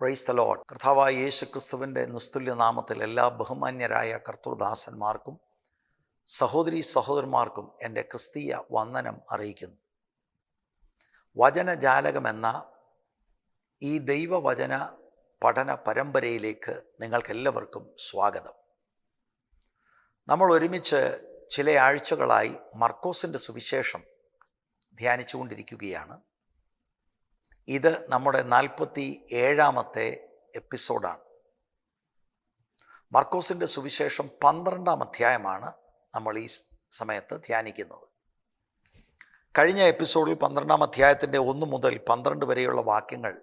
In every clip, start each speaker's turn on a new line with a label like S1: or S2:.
S1: Praise the load കർത്താവായ യേശു ക്രിസ്തുവിന്റെ നിസ്തുല്യ നാമത്തിൽ എല്ലാ ബഹുമാന്യരായ കർത്തൃദാസന്മാർക്കും സഹോദരി സഹോദരന്മാർക്കും എന്റെ ക്രിസ്തീയ വന്ദനം അറിയിക്കുന്നു. വചനജാലകമെന്ന ഈ ദൈവവചന പഠന പരമ്പരയിലേക്ക് നിങ്ങൾക്കെല്ലാവർക്കും സ്വാഗതം. നമ്മൾ ഒരുമിച്ച് ചില ആഴ്ചകളായി മർക്കോസിന്റെ സുവിശേഷം ധ്യാനിച്ചുകൊണ്ടിരിക്കുകയാണ്. ഇത് നമ്മുടെ നാൽപ്പത്തി ഏഴാമത്തെ എപ്പിസോഡാണ്. മർക്കോസിന്റെ സുവിശേഷം പന്ത്രണ്ടാം അധ്യായമാണ് നമ്മൾ ഈ സമയത്ത് ധ്യാനിക്കുന്നത്. കഴിഞ്ഞ എപ്പിസോഡിൽ പന്ത്രണ്ടാം അധ്യായത്തിന്റെ ഒന്ന് മുതൽ പന്ത്രണ്ട് വരെയുള്ള വാക്യങ്ങൾ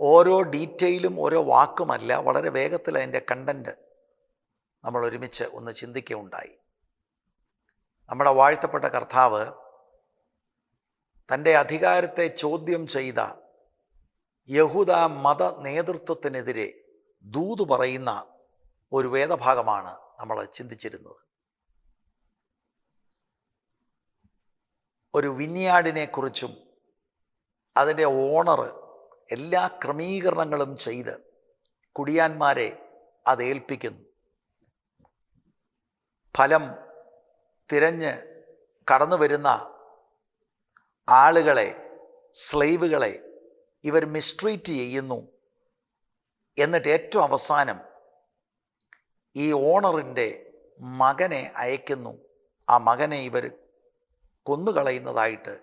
S1: ഓരോ ഡീറ്റെയിലും ഓരോ വാക്കുമല്ല വളരെ വേഗത്തിൽ അതിന്റെ കണ്ടന്റ് നമ്മൾ ഒരുമിച്ച് ഒന്ന് ചിന്തിക്കുകയുണ്ടായി. നമ്മുടെ വാഴ്ത്തപ്പെട്ട കർത്താവ് തന്റെ അധികാരത്തെ ചോദ്യം ചെയ്ത യഹൂദ മത നേതൃത്വത്തിനെതിരെ ദൂത് പറയുന്ന ഒരു വേദഭാഗമാണ് നമ്മൾ ചിന്തിച്ചിരുന്നത്. ഒരു വിന്യാടിനെക്കുറിച്ചും അതിന്റെ ഓണർ എല്ലാ ക്രമീകരണങ്ങളും ചെയ്ത് കുടിയാന്മാരെ അതേൽപ്പിക്കുന്നു ഫലം തിരഞ്ഞ് കടന്നു വരുന്ന ആളുകളെ സ്ലൈവുകളെ ഇവർ മിസ്ട്രീറ്റ് ചെയ്യുന്നു. എന്നിട്ട് ഏറ്റവും അവസാനം ഈ ഓണറിന്റെ മകനെ അയക്കുന്നു. ആ മകനെ ഇവർ കൊന്നുകളയുന്നതായിട്ട്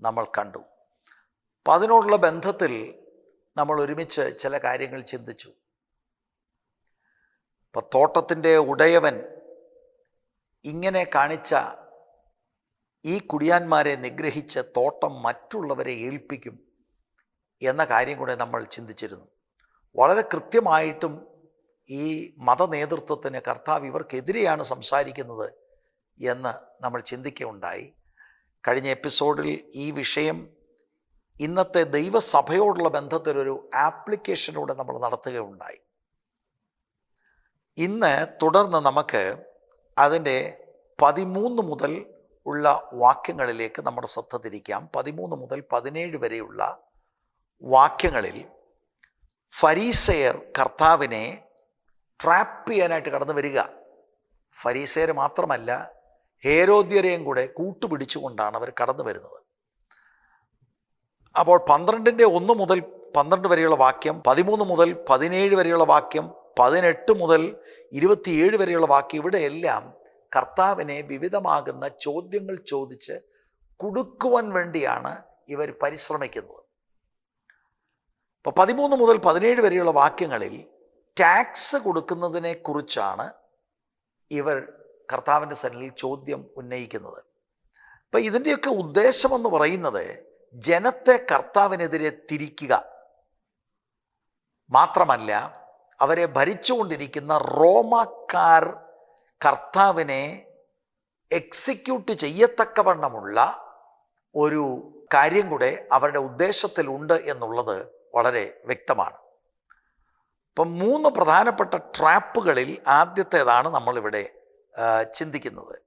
S1: നമ്മൾ കണ്ടു. അപ്പം അതിനോടുള്ള ബന്ധത്തിൽ നമ്മൾ ഒരുമിച്ച് ചില കാര്യങ്ങൾ ചിന്തിച്ചു. ഇപ്പം തോട്ടത്തിന്റെ ഉടയവൻ ഇങ്ങനെ കാണിച്ച ഈ കുടിയാന്മാരെ നിഗ്രഹിച്ച തോട്ടം മറ്റുള്ളവരെ ഏൽപ്പിക്കും എന്ന കാര്യം കൂടെ നമ്മൾ ചിന്തിച്ചിരുന്നു. വളരെ കൃത്യമായിട്ടും ഈ മതനേതൃത്വത്തിന് കർത്താവ് ഇവർക്കെതിരെയാണ് സംസാരിക്കുന്നത് എന്ന് നമ്മൾ ചിന്തിക്കുകയുണ്ടായി. കഴിഞ്ഞ എപ്പിസോഡിൽ ഈ വിഷയം ഇന്നത്തെ ദൈവസഭയോടുള്ള ബന്ധത്തിലൊരു ആപ്ലിക്കേഷനൂടെ നമ്മൾ നടത്തുകയുണ്ടായി. ഇന്ന് തുടർന്ന് നമുക്ക് അതിന്റെ പതിമൂന്ന് മുതൽ ഉള്ള വാക്യങ്ങളിലേക്ക് നമ്മുടെ ശ്രദ്ധ തിരിക്കാം. പതിമൂന്ന് മുതൽ പതിനേഴ് വരെയുള്ള വാക്യങ്ങളിൽ ഫരീസയർ കർത്താവിനെ ട്രാപ്പ് ചെയ്യാനായിട്ട് കടന്നു വരിക. ഫരീസയർ മാത്രമല്ല ഹേരോദ്യരെയും കൂടെ കൂട്ടുപിടിച്ചുകൊണ്ടാണ് അവർ കടന്നു വരുന്നത്. അപ്പോൾ പന്ത്രണ്ടിന്റെ ഒന്ന് മുതൽ പന്ത്രണ്ട് വരെയുള്ള വാക്യം പതിമൂന്ന് മുതൽ പതിനേഴ് വരെയുള്ള വാക്യം പതിനെട്ട് മുതൽ ഇരുപത്തിയേഴ് വരെയുള്ള വാക്യം ഇവിടെയെല്ലാം കർത്താവിനെ വിവിധമാകുന്ന ചോദ്യങ്ങൾ ചോദിച്ച് കുടുക്കുവാൻ വേണ്ടിയാണ് ഇവർ പരിശ്രമിക്കുന്നത്. ഇപ്പോൾ പതിമൂന്ന് മുതൽ പതിനേഴ് വരെയുള്ള വാക്യങ്ങളിൽ ടാക്സ് കൊടുക്കുന്നതിനെ കുറിച്ചാണ് ഇവർ കർത്താവിന്റെ സന്നിധിയിൽ ചോദ്യം ഉന്നയിക്കുന്നത്. അപ്പം ഇതിന്റെയൊക്കെ ഉദ്ദേശമെന്ന് പറയുന്നത് ജനത്തെ കർത്താവിനെതിരെ തിരിക്കുക മാത്രമല്ല അവരെ ഭരിച്ചുകൊണ്ടിരിക്കുന്ന റോമാക്കാർ കർത്താവിനെ എക്സിക്യൂട്ട് ചെയ്യത്തക്കവണ്ണമുള്ള ഒരു കാര്യം കൂടെ അവരുടെ ഉദ്ദേശത്തിലുണ്ട് എന്നുള്ളത് വളരെ വ്യക്തമാണ്. ഇപ്പം മൂന്ന് പ്രധാനപ്പെട്ട ട്രാപ്പുകളിൽ ആദ്യത്തേതാണ് നമ്മളിവിടെ ചിന്തിക്കുന്നത്.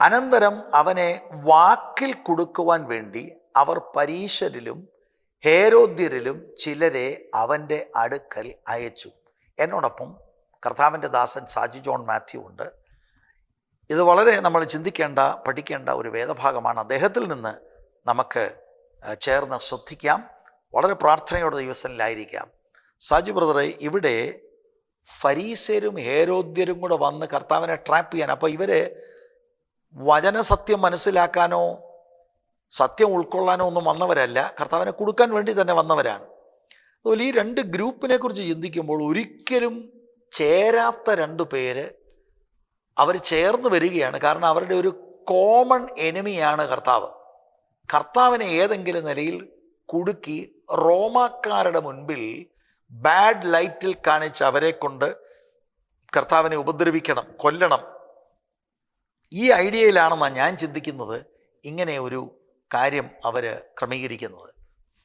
S1: അനന്തരം അവനെ വാക്കിൽ കൊടുക്കുവാൻ വേണ്ടി അവർ പരീശരിലും ഹേരോദ്യരിലും ചിലരെ അവന്റെ അടുക്കൽ അയച്ചു. എന്നോടൊപ്പം കർത്താവിന്റെ ദാസൻ സാജി ജോൺ മാത്യു ഉണ്ട്. ഇത് വളരെ നമ്മൾ ചിന്തിക്കേണ്ട പഠിക്കേണ്ട ഒരു വേദഭാഗമാണ്. അദ്ദേഹത്തിൽ നിന്ന് നമുക്ക് ചേർന്ന് ശ്രദ്ധിക്കാം. വളരെ പ്രാർത്ഥനയോടെ ദിവസത്തിലായിരിക്കാം സാജു ബ്രദറെ ഇവിടെ ഫരീസരും ഹേരോദ്യരും കൂടെ വന്ന് കർത്താവിനെ ട്രാപ്പ് ചെയ്യാൻ അപ്പോൾ ഇവർ വചനസത്യം മനസ്സിലാക്കാനോ സത്യം ഉൾക്കൊള്ളാനോ ഒന്നും വന്നവരല്ല. കർത്താവിനെ കൊടുക്കാൻ വേണ്ടി തന്നെ വന്നവരാണ്. അതുപോലെ ഈ രണ്ട് ഗ്രൂപ്പിനെ കുറിച്ച് ചിന്തിക്കുമ്പോൾ ഒരിക്കലും ചേരാത്ത രണ്ടു പേര് അവർ ചേർന്ന് വരികയാണ്. കാരണം അവരുടെ ഒരു കോമൺ എനിമിയാണ് കർത്താവ്. കർത്താവിനെ ഏതെങ്കിലും നിലയിൽ കുടുക്കി റോമാക്കാരുടെ മുൻപിൽ ബാഡ് ലൈറ്റിൽ കാണിച്ച് അവരെ കൊണ്ട് കർത്താവിനെ ഉപദ്രവിക്കണം കൊല്ലണം. ഈ ഐഡിയയിലാണെന്നാണ് ഞാൻ ചിന്തിക്കുന്നത്. ഇങ്ങനെ ഒരു കാര്യം അവർ ക്രമീകരിക്കുന്നത്.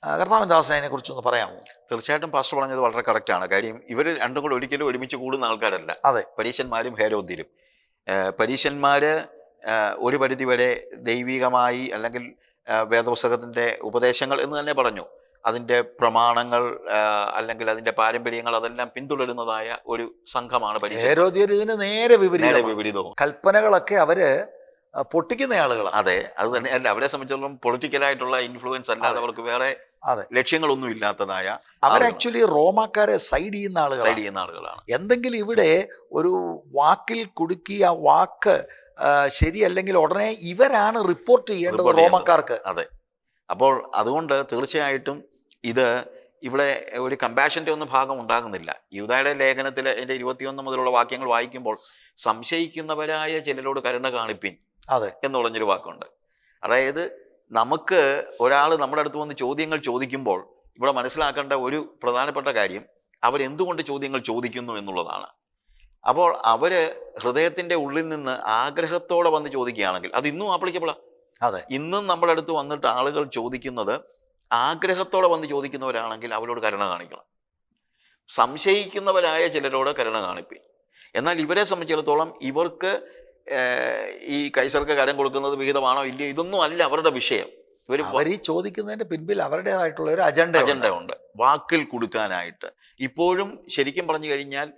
S1: കർത്താവൻ അതിനെക്കുറിച്ചൊന്ന് പറയാമോ?
S2: തീർച്ചയായിട്ടും പാസ്റ്റർ പറഞ്ഞത് വളരെ കറക്റ്റാണ് കാര്യം ഇവർ രണ്ടും കൂടെ ഒരിക്കലും ഒരുമിച്ച് കൂടുന്ന ആൾക്കാരല്ല.
S1: അതെ.
S2: പരീശന്മാരും ഹേരോദ്യരും. പരീശന്മാർ ഒരു പരിധി ഒരു പരിധിവരെ ദൈവികമായി അല്ലെങ്കിൽ വേദപുസ്തകത്തിന്റെ ഉപദേശങ്ങൾ എന്ന് തന്നെ പറഞ്ഞു. അതിന്റെ പ്രമാണങ്ങൾ അല്ലെങ്കിൽ അതിന്റെ പാരമ്പര്യങ്ങൾ അതെല്ലാം പിന്തുടരുന്നതായ ഒരു സംഘമാണ് പരീക്ഷ
S1: ഇതിന് നേരെ വിപരീത
S2: വിപരീതവും.
S1: കൽപ്പനകളൊക്കെ അവർ പൊട്ടിക്കുന്ന ആളുകളാണ്.
S2: അതെ. അത് തന്നെ അല്ല അവരെ സംബന്ധിച്ചിടത്തോളം പൊളിറ്റിക്കലായിട്ടുള്ള ഇൻഫ്ലുവൻസ് അല്ലാതെ അവർക്ക് വേറെ. ലക്ഷ്യങ്ങളൊന്നും ഇല്ലാത്തതായ
S1: അവർ ആക്ച്വലി റോമാക്കാരെ സൈഡ് ചെയ്യുന്ന
S2: ആളുകൾ
S1: സൈഡ്
S2: ചെയ്യുന്ന ആളുകളാണ്.
S1: എന്തെങ്കിലും ഇവിടെ ഒരു വാക്കിൽ കുടുക്കി ആ വാക്ക് ശരിയല്ലെങ്കിൽ ഉടനെ ഇവരാണ് റിപ്പോർട്ട് ചെയ്യേണ്ടത് റോമാക്കാർക്ക്.
S2: അതെ. അപ്പോൾ അതുകൊണ്ട് തീർച്ചയായിട്ടും ഇത് ഇവിടെ ഒരു കമ്പാഷന്റെ ഒന്നും ഭാഗം ഉണ്ടാകുന്നില്ല. യൂതായുടെ ലേഖനത്തിൽ എന്റെ ഇരുപത്തിയൊന്ന് മുതലുള്ള വാക്യങ്ങൾ വായിക്കുമ്പോൾ സംശയിക്കുന്നവരായ ചിലരോട് കരുണ കാണിപ്പിൻ
S1: അതെ.
S2: എന്ന് പറഞ്ഞൊരു വാക്കുണ്ട്. അതായത് നമുക്ക് ഒരാൾ നമ്മുടെ അടുത്ത് വന്ന് ചോദ്യങ്ങൾ ചോദിക്കുമ്പോൾ ഇവിടെ മനസ്സിലാക്കേണ്ട ഒരു പ്രധാനപ്പെട്ട കാര്യം അവരെന്തുകൊണ്ട് ചോദ്യങ്ങൾ ചോദിക്കുന്നു എന്നുള്ളതാണ്. അപ്പോൾ അവർ ഹൃദയത്തിന്റെ ഉള്ളിൽ നിന്ന് ആഗ്രഹത്തോടെ വന്ന് ചോദിക്കുകയാണെങ്കിൽ അത് ഇന്നും ആപ്ലിക്കബിളാണ്
S1: അതെ.
S2: ഇന്നും നമ്മുടെ അടുത്ത് വന്നിട്ട് ആളുകൾ ചോദിക്കുന്നത് ആഗ്രഹത്തോടെ വന്ന് ചോദിക്കുന്നവരാണെങ്കിൽ അവരോട് കരുണ കാണിക്കണം. സംശയിക്കുന്നവരായ ചിലരോട് കരുണ കാണിപ്പി എന്നാൽ ഇവരെ സംബന്ധിച്ചിടത്തോളം ഇവർക്ക് ഈ കൈസർക്ക് കരം കൊടുക്കുന്നത് വിഹിതമാണോ ഇല്ലയോ? ഇതൊന്നും അല്ല അവരുടെ വിഷയം. ഇവർ
S1: അവർ ഈ ചോദിക്കുന്നതിന്റെ പിൻപിൽ അവരുടേതായിട്ടുള്ള ഒരു അജണ്ട
S2: അജണ്ട ഉണ്ട്. വാക്കിൽ കൊടുക്കാനായിട്ട്. ഇപ്പോഴും ശരിക്കും പറഞ്ഞു കഴിഞ്ഞാൽ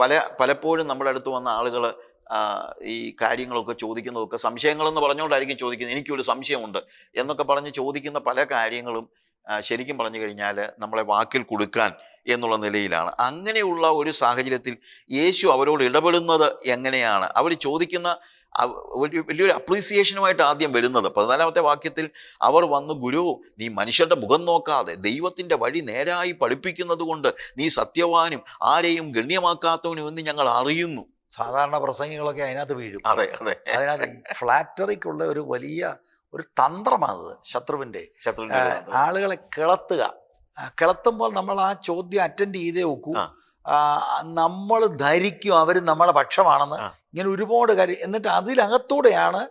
S2: പല പലപ്പോഴും നമ്മുടെ അടുത്ത് വന്ന ആളുകൾ ഈ കാര്യങ്ങളൊക്കെ ചോദിക്കുന്നതൊക്കെ സംശയങ്ങളെന്ന് പറഞ്ഞുകൊണ്ടായിരിക്കും ചോദിക്കുന്നത്. എനിക്കൊരു സംശയമുണ്ട് എന്നൊക്കെ പറഞ്ഞ് ചോദിക്കുന്ന പല കാര്യങ്ങളും ശരിക്കും പറഞ്ഞു കഴിഞ്ഞാൽ നമ്മളെ വാക്കിൽ കൊടുക്കാൻ എന്നുള്ള നിലയിലാണ്. അങ്ങനെയുള്ള ഒരു സാഹചര്യത്തിൽ യേശു അവരോട് ഇടപെടുന്നത് എങ്ങനെയാണ്? അവർ ചോദിക്കുന്ന ഒരു വലിയൊരു അപ്രീസിയേഷനുമായിട്ട് ആദ്യം വരുന്നത്. പതിനാലാമത്തെ വാക്യത്തിൽ അവർ വന്നു ഗുരു നീ മനുഷ്യരുടെ മുഖം നോക്കാതെ ദൈവത്തിന്റെ വഴി നേരായി പഠിപ്പിക്കുന്നത് കൊണ്ട് നീ സത്യവാനും ആരെയും ഗണ്യമാക്കാത്തവനും എന്ന് ഞങ്ങൾ അറിയുന്നു.
S1: സാധാരണ പ്രസംഗങ്ങളൊക്കെ അതിനകത്ത് വീഴും.
S2: അതെ അതെ.
S1: അതിനകത്ത് ഫ്ലാറ്ററിക്കുള്ള ഒരു വലിയ ഒരു തന്ത്രമാണത് ശത്രുവിന്റെ
S2: ശത്രുവിന്റെ
S1: ആളുകളെ കിളത്തുക. കിളത്തുമ്പോൾ നമ്മൾ ആ ചോദ്യം അറ്റൻഡ് ചെയ്തേ നോക്കൂ നമ്മൾ ധരിക്കും അവർ നമ്മുടെ പക്ഷമാണെന്ന്. ഇങ്ങനെ ഒരുപാട് കാര്യം. എന്നിട്ട് അതിലകത്തൂടെയാണ്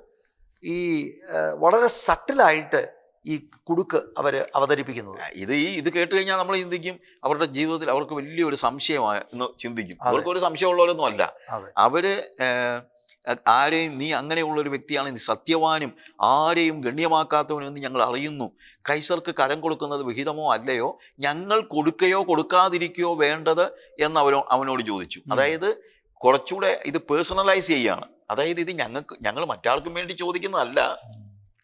S1: ഈ വളരെ സട്ടിലായിട്ട് ഈ കുടുക്ക് അവർ അവതരിപ്പിക്കുന്നത്.
S2: ഇത് ഈ ഇത് കേട്ട് കഴിഞ്ഞാൽ നമ്മൾ ചിന്തിക്കും അവരുടെ ജീവിതത്തിൽ അവർക്ക് വലിയൊരു സംശയമായി എന്ന് ചിന്തിക്കും.
S1: അവർക്കൊരു
S2: അവർക്ക് ഒരു സംശയമുള്ളവരൊന്നും അല്ല. അവർ ആരെയും നീ അങ്ങനെയുള്ളൊരു വ്യക്തിയാണ് നീ സത്യവാനും ആരെയും ഗണ്യമാക്കാത്തവനും എന്ന് ഞങ്ങൾ അറിയുന്നു. കൈസർക്ക് കരം കൊടുക്കുന്നത് വിഹിതമോ അല്ലയോ? ഞങ്ങൾ കൊടുക്കുകയോ കൊടുക്കാതിരിക്കുകയോ വേണ്ടത് എന്ന് അവനോ അവനോട് ചോദിച്ചു. അതായത് കുറച്ചുകൂടെ ഇത് പേഴ്സണലൈസ് ചെയ്യാണ്. അതായത് ഇത് ഞങ്ങൾക്ക് ഞങ്ങൾ മറ്റാർക്കും വേണ്ടി ചോദിക്കുന്നതല്ല.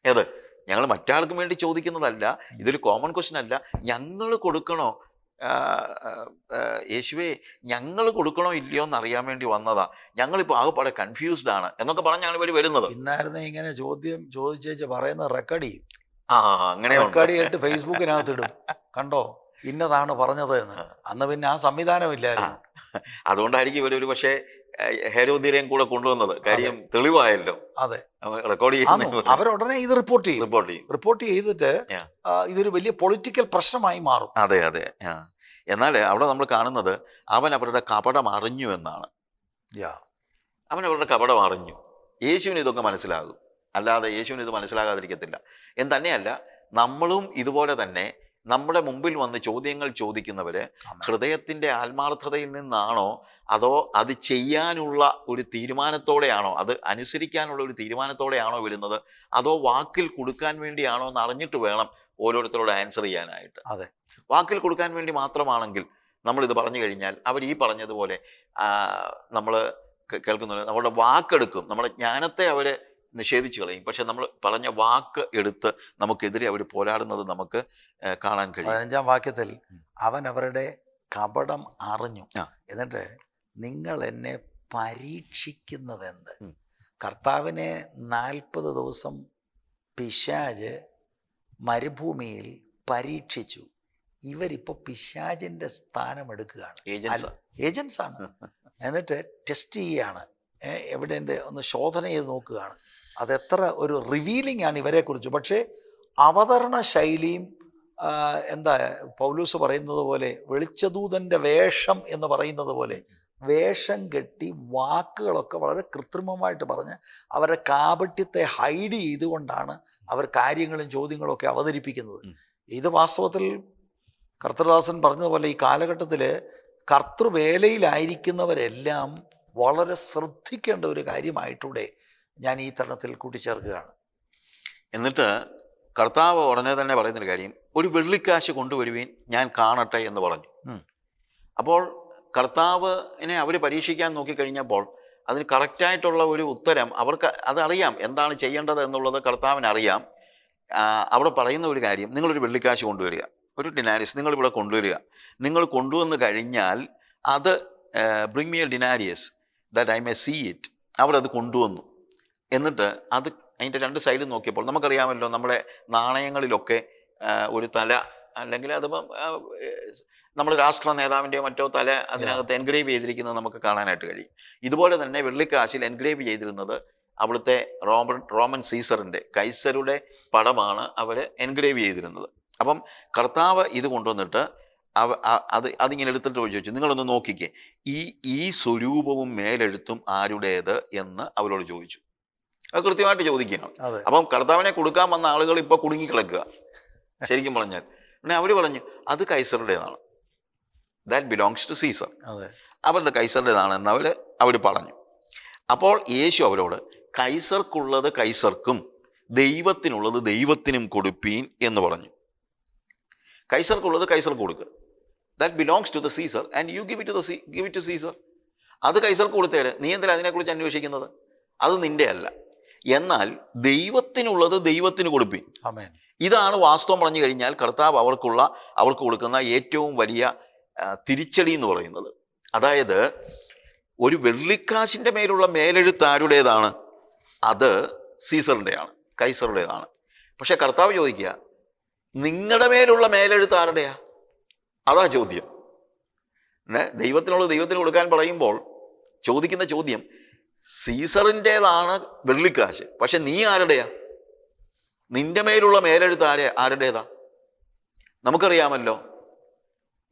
S2: ഏത്? ഞങ്ങൾ മറ്റാർക്കും വേണ്ടി ചോദിക്കുന്നതല്ല. ഇതൊരു കോമൺ ക്വസ്റ്റ്യൻ അല്ല. ഞങ്ങൾ കൊടുക്കണോ? യേശുവേ ഞങ്ങൾ കൊടുക്കണോ ഇല്ലയോ എന്ന് അറിയാൻ വേണ്ടി വന്നതാ. ഞങ്ങളിപ്പോൾ ആകെപ്പാടെ കൺഫ്യൂസ്ഡ് ആണ് എന്നൊക്കെ പറഞ്ഞാണ് ഇവർ വരുന്നത്.
S1: ഇന്നായിരുന്നു ഇങ്ങനെ ചോദ്യം ചോദിച്ചേച്ച് പറയുന്ന റെക്കോർഡ് ചെയ്യും.
S2: ആ അങ്ങനെയുണ്ട്
S1: റെക്കോർഡ് ചെയ്തിട്ട് ഫേസ്ബുക്കിനകത്ത് ഇടും. കണ്ടോ? ഇന്നതാണ് പറഞ്ഞത് എന്ന് അന്ന് പിന്നെ ആ സംവിധാനം ഇല്ലായിരുന്നു
S2: അതുകൊണ്ടായിരിക്കും ഇവരൊരു പക്ഷേ ഹേരോദ്യരെയും കൂടെ കൊണ്ടുവന്നത്. കാര്യം തെളിവായല്ലോ.
S1: അതെ.
S2: റെക്കോർഡ് ചെയ്യുന്നു
S1: അവരുടനെ ഇത് റിപ്പോർട്ട് ചെയ്യും.
S2: റിപ്പോർട്ട് ചെയ്യും.
S1: റിപ്പോർട്ട് ചെയ്തിട്ട് ഇതൊരു വലിയ പൊളിറ്റിക്കൽ പ്രശ്നമായി മാറും.
S2: അതെ അതെ എന്നാൽ അവിടെ നമ്മൾ കാണുന്നത് അവൻ അവരുടെ കപടം അറിഞ്ഞു എന്നാണ്. അവൻ അവരുടെ കപടം അറിഞ്ഞു. യേശുവിന് ഇതൊക്കെ മനസ്സിലാകും. അല്ലാതെ യേശുവിന് ഇത് മനസ്സിലാകാതിരിക്കത്തില്ല. എന്ന് തന്നെയല്ല നമ്മളും ഇതുപോലെ തന്നെ നമ്മുടെ മുമ്പിൽ വന്ന് ചോദ്യങ്ങൾ ചോദിക്കുന്നവര്
S1: ഹൃദയത്തിന്റെ
S2: ഹൃദയത്തിന്റെ ആത്മാർത്ഥതയിൽ നിന്നാണോ അതോ അത് ചെയ്യാനുള്ള ഒരു തീരുമാനത്തോടെയാണോ? അത് അനുസരിക്കാനുള്ള ഒരു തീരുമാനത്തോടെയാണോ വരുന്നത്? അതോ വാക്കിൽ കൊടുക്കാൻ വേണ്ടിയാണോ എന്ന് അറിഞ്ഞിട്ട് വേണം ഓരോരുത്തരോട് ആൻസർ ചെയ്യാനായിട്ട്.
S1: അതെ.
S2: വാക്കിൽ കൊടുക്കാൻ വേണ്ടി മാത്രമാണെങ്കിൽ നമ്മളിത് പറഞ്ഞു കഴിഞ്ഞാൽ അവർ ഈ പറഞ്ഞതുപോലെ നമ്മൾ കേൾക്കുന്നില്ല നമ്മുടെ വാക്കെടുക്കും. നമ്മുടെ ജ്ഞാനത്തെ അവർ നിഷേധിച്ചു കളയും. പക്ഷെ നമ്മൾ പറഞ്ഞ വാക്ക് എടുത്ത് നമുക്കെതിരെ അവർ പോരാടുന്നത് നമുക്ക് കാണാൻ കഴിയും.
S1: പതിനഞ്ചാം വാക്യത്തിൽ അവൻ അവരുടെ കപടം അറിഞ്ഞു. എന്നിട്ട് നിങ്ങൾ എന്നെ പരീക്ഷിക്കുന്നത് എന്ത്
S2: ഉം.
S1: കർത്താവിനെ നാൽപ്പത് ദിവസം പിശാജ് മരുഭൂമിയിൽ പരീക്ഷിച്ചു. ഇവരിപ്പോ പിശാജിന്റെ സ്ഥാനം എടുക്കുകയാണ്.
S2: ഏജൻസ്.
S1: ഏജൻസ് ആണ് എന്നിട്ട് ടെസ്റ്റ് ചെയ്യാണ് ഏ, എവിടെ എന്റെ ഒന്ന് ശോധന ചെയ്ത് നോക്കുകയാണ്. അതെത്ര ഒരു റിവീലിംഗ് ആണ് ഇവരെക്കുറിച്ച്. പക്ഷേ അവതരണ ശൈലിയും എന്താ പൗലൂസ് പറയുന്നത് പോലെ വെളിച്ചദൂതന്റെ വേഷം എന്ന് പറയുന്നത് പോലെ വേഷം കെട്ടി വാക്കുകളൊക്കെ വളരെ കൃത്രിമമായിട്ട് പറഞ്ഞ് അവരുടെ കാപട്യത്തെ ഹൈഡ് ചെയ്തുകൊണ്ടാണ് അവർ കാര്യങ്ങളും ചോദ്യങ്ങളും ഒക്കെ അവതരിപ്പിക്കുന്നത്. ഇത് വാസ്തവത്തിൽ കർത്തദാസൻ പറഞ്ഞതുപോലെ ഈ കാലഘട്ടത്തിൽ കർത്തൃവേലയിലായിരിക്കുന്നവരെല്ലാം വളരെ ശ്രദ്ധിക്കേണ്ട ഒരു കാര്യമായിട്ടൂടെ ഞാൻ ഈ തരണത്തിൽ കൂട്ടിച്ചേർക്കുകയാണ്.
S2: എന്നിട്ട് കർത്താവ് ഉടനെ തന്നെ പറയുന്നൊരു കാര്യം ഒരു വെള്ളിക്കാശ് കൊണ്ടുവരുവീൻ ഞാൻ കാണട്ടെ എന്ന് പറഞ്ഞു. അപ്പോൾ കർത്താവിനെ അവർ പരീക്ഷിക്കാൻ നോക്കിക്കഴിഞ്ഞപ്പോൾ അതിന് കറക്റ്റായിട്ടുള്ള ഒരു ഉത്തരം അവർക്ക് അതറിയാം എന്താണ് ചെയ്യേണ്ടത് എന്നുള്ളത് കർത്താവിന് അറിയാം ആ, അവിടെ പറയുന്ന ഒരു കാര്യം നിങ്ങളൊരു വെള്ളിക്കാശ് കൊണ്ടുവരിക. ഒരു ഡിനാരിയസ് നിങ്ങളിവിടെ കൊണ്ടുവരിക. നിങ്ങൾ കൊണ്ടുവന്ന് കഴിഞ്ഞാൽ അത് bring me a denarius that I may see it അവർ അത് കൊണ്ടുവന്നു. എന്നിട്ട് അത് അതിന്റെ രണ്ട് സൈഡിൽ നോക്കിയപ്പോൾ നമുക്കറിയാമല്ലോ നമ്മുടെ നാണയങ്ങളിലൊക്കെ ഒരു തല അല്ലെങ്കിൽ അതിപ്പം നമ്മൾ രാഷ്ട്ര നേതാവിന്റെയോ മറ്റോ തല അതിനകത്ത് എൻഗ്രേവ് ചെയ്തിരിക്കുന്നത് നമുക്ക് കാണാനായിട്ട് കഴിയും. ഇതുപോലെ തന്നെ വെള്ളിക്കാശിൽ എൻഗ്രേവ് ചെയ്തിരുന്നത് അവിടുത്തെ റോമൻ റോമൻ സീസറിന്റെ കൈസരുടെ പടമാണ് അവർ എൻഗ്രേവ് ചെയ്തിരുന്നത്. അപ്പം കർത്താവ് ഇത് കൊണ്ടുവന്നിട്ട് അത് അതിങ്ങനെ എടുത്തിട്ട് ചോദിച്ചു. നിങ്ങളൊന്ന് നോക്കിക്കേ. ഈ ഈ സ്വരൂപവും മേലെഴുത്തും ആരുടേത് എന്ന് അവരോട് ചോദിച്ചു. അത് കൃത്യമായിട്ട് ചോദിക്കുകയാണ്
S1: അതെ.
S2: അപ്പം കർത്താവിനെ കൊടുക്കാൻ വന്ന ആളുകൾ ഇപ്പൊ കുടുങ്ങി കിടക്കുക ശരിക്കും പറഞ്ഞാൽ. പിന്നെ അവർ പറഞ്ഞു അത് കൈസറുടേതാണ്. ദാറ്റ് ബിലോങ്സ് ടു സീസർ അവരുടെ കൈസറുടേതാണ് എന്ന് അവർ അവർ പറഞ്ഞു. അപ്പോൾ യേശു അവരോട് കൈസർക്കുള്ളത് കൈസർക്കും ദൈവത്തിനുള്ളത് ദൈവത്തിനും കൊടുപ്പീൻ എന്ന് പറഞ്ഞു. കൈസർക്കുള്ളത് കൈസർക്ക് കൊടുക്കുക that belongs to the Caesar and you give it to the give it to Caesar അത് കൈസർക്ക് കൊടുത്തേര്. നീ എന്തിനാ അതിനെക്കുറിച്ച് അന്വേഷിക്കുന്നത്? അത് നിന്റെ അല്ല. എന്നാൽ ദൈവത്തിനുള്ളത് ദൈവത്തിന്
S1: കൊടുപ്പി
S2: ഇതാണ് വാസ്തവം പറഞ്ഞു കഴിഞ്ഞാൽ കർത്താവ് അവർക്കുള്ള അവർക്ക് കൊടുക്കുന്ന ഏറ്റവും വലിയ തിരിച്ചടി എന്ന് പറയുന്നത്. അതായത് ഒരു വെള്ളിക്കാശിന്റെ മേലുള്ള മേലെഴുത്ത് ആരുടേതാണ്? അത് സീസറിന്റെയാണ് കൈസറുടേതാണ്. പക്ഷെ കർത്താവ് ചോദിക്കുക നിങ്ങളുടെ മേലുള്ള മേലെഴുത്ത് ആരുടെയാ? അതാ ചോദ്യം. ദൈവത്തിനോട് ദൈവത്തിന് കൊടുക്കാൻ പറയുമ്പോൾ ചോദിക്കുന്ന ചോദ്യം സീസറിന്റേതാണ് വെള്ളിക്കാശ്. പക്ഷെ നീ ആരുടെയാ? നിന്റെ മേലുള്ള മേലെഴുത്ത് ആരെ ആരുടേതാ? നമുക്കറിയാമല്ലോ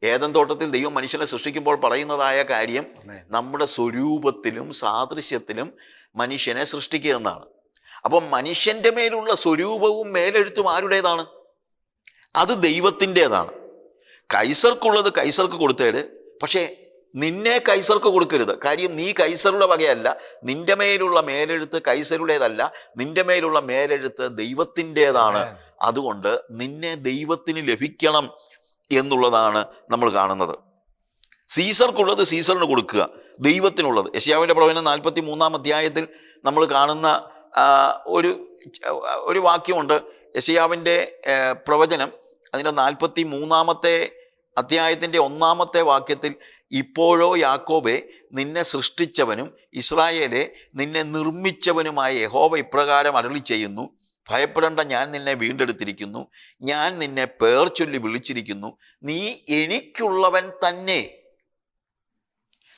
S2: ഏതൻ തോട്ടത്തിൽ ദൈവം മനുഷ്യനെ സൃഷ്ടിക്കുമ്പോൾ പറയുന്നതായ കാര്യം നമ്മുടെ സ്വരൂപത്തിലും സാദൃശ്യത്തിലും മനുഷ്യനെ സൃഷ്ടിക്കുക എന്നാണ്. അപ്പം മനുഷ്യന്റെ മേലുള്ള സ്വരൂപവും മേലെഴുത്തും ആരുടേതാണ്? അത് ദൈവത്തിന്റെതാണ്. കൈസർക്കുള്ളത് കൈസർക്ക് കൊടുത്തേര്. പക്ഷേ നിന്നെ കൈസർക്ക് കൊടുക്കരുത്. കാര്യം നീ കൈസറുടെ വകയല്ല. നിന്റെ മേലുള്ള മേലെഴുത്ത് കൈസരുടേതല്ല. നിന്റെ മേലുള്ള മേലെഴുത്ത്
S1: ദൈവത്തിന്റെതാണ്.
S2: അതുകൊണ്ട് നിന്നെ ദൈവത്തിന് ലഭിക്കണം എന്നുള്ളതാണ് നമ്മൾ കാണുന്നത്. സീസർക്കുള്ളത് സീസറിന് കൊടുക്കുക. ദൈവത്തിനുള്ളത്. യശയാവിന്റെ പ്രവചനം നാൽപ്പത്തി മൂന്നാം അധ്യായത്തിൽ നമ്മൾ കാണുന്ന ഒരു ഒരു വാക്യമുണ്ട്. യശയാവിന്റെ പ്രവചനം അതിന്റെ നാൽപ്പത്തി മൂന്നാമത്തെ അധ്യായത്തിന്റെ ഒന്നാമത്തെ വാക്യത്തിൽ ഇപ്പോഴോ യാക്കോബെ നിന്നെ സൃഷ്ടിച്ചവനും ഇസ്രായേലെ നിന്നെ നിർമ്മിച്ചവനുമായ യഹോവ ഇപ്രകാരം അരളി ചെയ്യുന്നു. ഭയപ്പെടേണ്ട ഞാൻ നിന്നെ വീണ്ടെടുത്തിരിക്കുന്നു. ഞാൻ നിന്നെ പേർ ചൊല്ലി വിളിച്ചിരിക്കുന്നു. നീ എനിക്കുള്ളവൻ തന്നെ.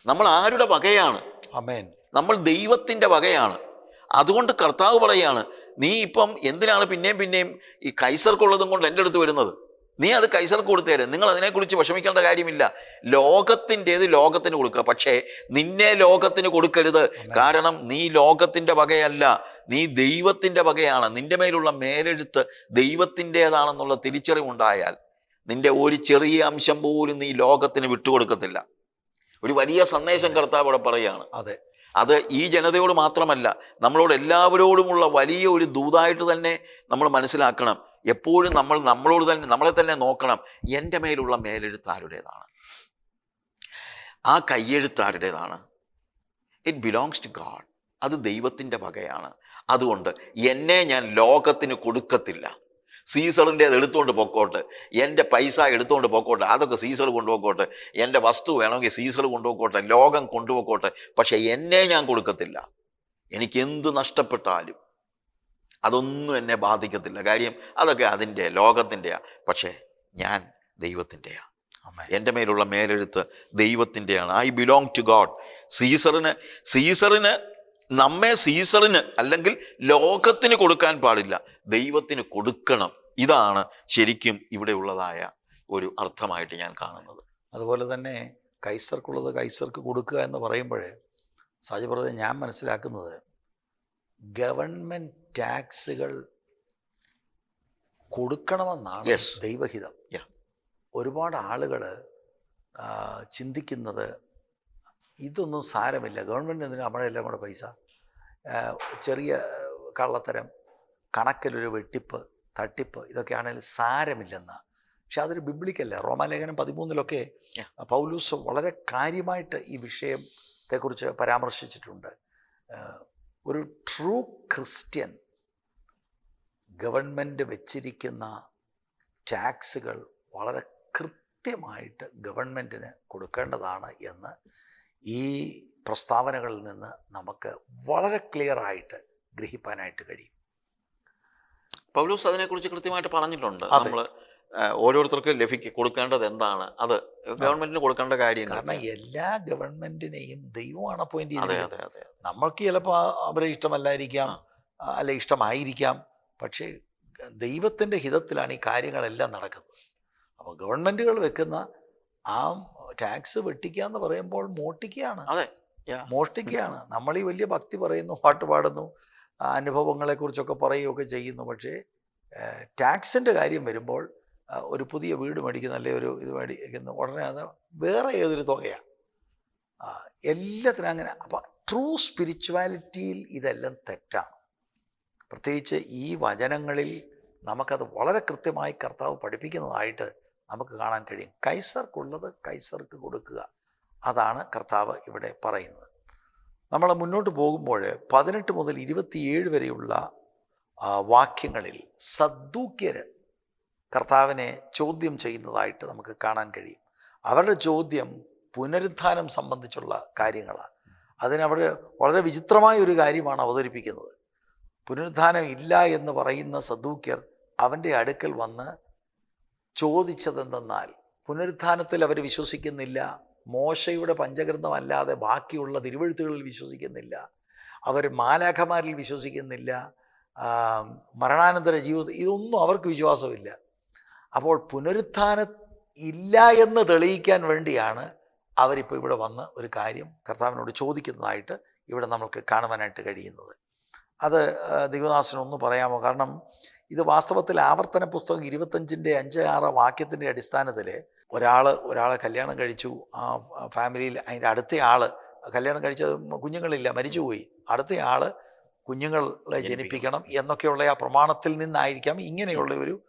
S2: നമ്മൾ ആരുടെ വകയാണ്?
S1: അമേൻ
S2: നമ്മൾ ദൈവത്തിന്റെ വകയാണ്. അതുകൊണ്ട് കർത്താവ് പറയാണ് നീ ഇപ്പം എന്തിനാണ് പിന്നെയും പിന്നെയും ഈ കൈസർക്കുള്ളതും കൊണ്ട് എന്റെ അടുത്ത് വരുന്നത്? നീ അത് കൈസർക്ക് കൊടുത്തേര്. നിങ്ങൾ അതിനെക്കുറിച്ച് വിഷമിക്കേണ്ട കാര്യമില്ല. ലോകത്തിന്റേത് ലോകത്തിന് കൊടുക്കുക. പക്ഷേ നിന്നെ ലോകത്തിന് കൊടുക്കരുത്. കാരണം നീ ലോകത്തിന്റെ വകയല്ല. നീ ദൈവത്തിന്റെ വകയാണ്. നിന്റെ മേലുള്ള മേലെഴുത്ത് ദൈവത്തിന്റേതാണെന്നുള്ള തിരിച്ചറിവുണ്ടായാൽ നിന്റെ ഒരു ചെറിയ അംശം പോലും നീ ലോകത്തിന് വിട്ടുകൊടുക്കത്തില്ല. ഒരു വലിയ സന്ദേശം കർത്താവ് ഇവിടെ പറയുകയാണ്.
S1: അതെ.
S2: അത് ഈ ജനതയോട് മാത്രമല്ല നമ്മളോട് എല്ലാവരോടുമുള്ള വലിയ ഒരു ദൂതായിട്ട് തന്നെ നമ്മൾ മനസ്സിലാക്കണം. എപ്പോഴും നമ്മൾ നമ്മളോട് തന്നെ നമ്മളെ തന്നെ നോക്കണം. എന്റെ മേലുള്ള മേലെഴുത്ത് ആരുടേതാണ് ആ കയ്യെഴുത്ത് ആരുടേതാണ് ഇറ്റ് ബിലോങ്സ് ടു ഗാഡ് അത് ദൈവത്തിന്റെ വകയാണ്. അതുകൊണ്ട് എന്നെ ഞാൻ ലോകത്തിന് കൊടുക്കത്തില്ല. സീസറിന്റെ അത് എടുത്തുകൊണ്ട് പൊക്കോട്ട്. എന്റെ പൈസ എടുത്തുകൊണ്ട് പൊക്കോട്ടെ. അതൊക്കെ സീസർ കൊണ്ടുപോക്കോട്ടെ. എന്റെ വസ്തു വേണമെങ്കിൽ സീസർ കൊണ്ടുപോക്കോട്ടെ. ലോകം കൊണ്ടുപോക്കോട്ടെ. പക്ഷേ എന്നെ ഞാൻ കൊടുക്കത്തില്ല. എനിക്ക് എന്ത് നഷ്ടപ്പെട്ടാലും അതൊന്നും എന്നെ ബാധിക്കത്തില്ല. കാര്യം അതൊക്കെ അതിന്റെ ലോകത്തിന്റെയാണ് പക്ഷേ ഞാൻ
S1: ദൈവത്തിന്റെയാണ്
S2: എന്റെ മേലുള്ള മേലെഴുത്ത് ദൈവത്തിന്റെയാണ്. ഐ ബിലോങ് ടു ഗോഡ് സീസറിന് സീസറിന് നമ്മെ സീസറിന് അല്ലെങ്കിൽ ലോകത്തിന് കൊടുക്കാൻ പാടില്ല. ദൈവത്തിന് കൊടുക്കണം. ഇതാണ് ശരിക്കും ഇവിടെ ഉള്ളതായ ഒരു അർത്ഥമായിട്ട് ഞാൻ കാണുന്നത്.
S1: അതുപോലെ തന്നെ കൈസർക്കുള്ളത് കൈസർക്ക് കൊടുക്കുക എന്ന് പറയുമ്പോഴേ സാജി പറഞ്ഞത് ഞാൻ മനസ്സിലാക്കുന്നത് ഗവൺമെന്റ് ടാക്സുകൾ കൊടുക്കണമെന്നാണ്. ദൈവഹിതം. ഒരുപാട് ആളുകൾ ചിന്തിക്കുന്നത് ഇതൊന്നും സാരമില്ല ഗവൺമെന്റ് എന്തിനാ നമ്മുടെ എല്ലാം കൂടെ പൈസ ചെറിയ കള്ളത്തരം കണക്കിലൊരു വെട്ടിപ്പ് തട്ടിപ്പ് ഇതൊക്കെയാണെങ്കിൽ സാരമില്ലെന്ന് പക്ഷെ അതൊരു ബിബ്ലിക്കല്ല റോമാലേഖനം പതിമൂന്നിലൊക്കെ. പൗലൂസ് വളരെ കാര്യമായിട്ട് ഈ വിഷയത്തെക്കുറിച്ച് പരാമർശിച്ചിട്ടുണ്ട് ഒരു ട്രൂ ക്രിസ്ത്യൻ ഗവൺമെന്റ് വെച്ചിരിക്കുന്ന ടാക്സുകൾ വളരെ കൃത്യമായിട്ട് ഗവൺമെന്റിന് കൊടുക്കേണ്ടതാണ് എന്ന് ഈ പ്രസ്താവനകളിൽ നിന്ന് നമുക്ക് വളരെ ക്ലിയർ ആയിട്ട് ഗ്രഹിപ്പാനായിട്ട് കഴിയും.
S2: പൗലൂസ് അതിനെക്കുറിച്ച് കൃത്യമായിട്ട് പറഞ്ഞിട്ടുണ്ട്. നമ്മൾ ഓരോരുത്തർക്കും ലഭിക്ക കൊടുക്കേണ്ടത് എന്താണ്? അത് ഗവൺമെന്റിന് കൊടുക്കേണ്ട കാര്യം
S1: കാരണം എല്ലാ ഗവൺമെന്റിനെയും ദൈവമാണ് അപ്പോയിന്റ്
S2: ചെയ്യുന്നത്
S1: ചെയ്തത് നമ്മൾക്ക് ചിലപ്പോൾ അവരെ ഇഷ്ടമല്ലായിരിക്കാം അല്ലെ ഇഷ്ടമായിരിക്കാം പക്ഷേ ദൈവത്തിന്റെ ഹിതത്തിലാണ് ഈ കാര്യങ്ങളെല്ലാം നടക്കുന്നത്. അപ്പോൾ ഗവൺമെന്റുകൾ വെക്കുന്ന ആ ടാക്സ് വെട്ടിക്കുക എന്ന് പറയുമ്പോൾ മോഷ്ടിക്കുകയാണ്.
S2: അതെ.
S1: മോഷ്ടിക്കുകയാണ്. നമ്മൾ ഈ വലിയ ഭക്തി പറയുന്നു പാട്ട് പാടുന്നു അനുഭവങ്ങളെക്കുറിച്ചൊക്കെ പറയുകയൊക്കെ ചെയ്യുന്നു. പക്ഷേ ടാക്സിന്റെ കാര്യം വരുമ്പോൾ ഒരു പുതിയ വീട് മേടിക്കുന്ന അല്ലെങ്കിൽ ഒരു ഇത് മേടിക്കുന്ന ഉടനെ അത് വേറെ ഏതൊരു തുകയാണ് എല്ലാത്തിനും അങ്ങനെ. അപ്പം ട്രൂ സ്പിരിച്വാലിറ്റിയിൽ ഇതെല്ലാം തെറ്റാണ്. പ്രത്യേകിച്ച് ഈ വചനങ്ങളിൽ നമുക്കത് വളരെ കൃത്യമായി കർത്താവ് പഠിപ്പിക്കുന്നതായിട്ട് നമുക്ക് കാണാൻ കഴിയും. കൈസർക്കുള്ളത് കൈസർക്ക് കൊടുക്കുക. അതാണ് കർത്താവ് ഇവിടെ പറയുന്നത്. നമ്മൾ മുന്നോട്ട് പോകുമ്പോൾ പതിനെട്ട് മുതൽ ഇരുപത്തിയേഴ് വരെയുള്ള വാക്യങ്ങളിൽ സദ്ദൂക്യർ കർത്താവിനെ ചോദ്യം ചെയ്യുന്നതായിട്ട് നമുക്ക് കാണാൻ കഴിയും. അവരുടെ ചോദ്യം പുനരുത്ഥാനം സംബന്ധിച്ചുള്ള കാര്യങ്ങളാണ് അതിനവർ വളരെ വിചിത്രമായ ഒരു കാര്യമാണ് അവതരിപ്പിക്കുന്നത്. പുനരുത്ഥാനം ഇല്ല എന്ന് പറയുന്ന സദൂക്യർ അവന്റെ അടുക്കൽ വന്ന് ചോദിച്ചതെന്തെന്നാൽ പുനരുദ്ധാനത്തിൽ അവർ വിശ്വസിക്കുന്നില്ല മോശയുടെ പഞ്ചഗ്രന്ഥം അല്ലാതെ ബാക്കിയുള്ള തിരുവഴുത്തുകളിൽ വിശ്വസിക്കുന്നില്ല അവർ മാലാഖമാരിൽ വിശ്വസിക്കുന്നില്ല മരണാനന്തര ജീവിതം ഇതൊന്നും അവർക്ക് വിശ്വാസമില്ല. അപ്പോൾ പുനരുത്ഥാന ഇല്ല എന്ന് തെളിയിക്കാൻ വേണ്ടിയാണ് അവരിപ്പോൾ ഇവിടെ വന്ന് ഒരു കാര്യം കർത്താവിനോട് ചോദിക്കുന്നതായിട്ട് ഇവിടെ നമുക്ക് കാണുവാനായിട്ട് കഴിയുന്നത്. അത് ദൈവദാസനൊന്ന് പറയാമോ? കാരണം ഇത് വാസ്തവത്തിൽ ആവർത്തന പുസ്തകം ഇരുപത്തഞ്ചിന്റെ അഞ്ച് ആറ് വാക്യത്തിന്റെ അടിസ്ഥാനത്തിൽ ഒരാൾ ഒരാളെ കല്യാണം കഴിച്ചു. ആ ഫാമിലിയിൽ അതിന്റെ അടുത്ത ആൾ കല്യാണം കഴിച്ചത് കുഞ്ഞുങ്ങളില്ല മരിച്ചുപോയി. അടുത്ത ആൾ കുഞ്ഞുങ്ങളെ ജനിപ്പിക്കണം. എന്നൊക്കെയുള്ള ആ പ്രമാണത്തിൽ നിന്നായിരിക്കാം ഇങ്ങനെയുള്ള ഒരു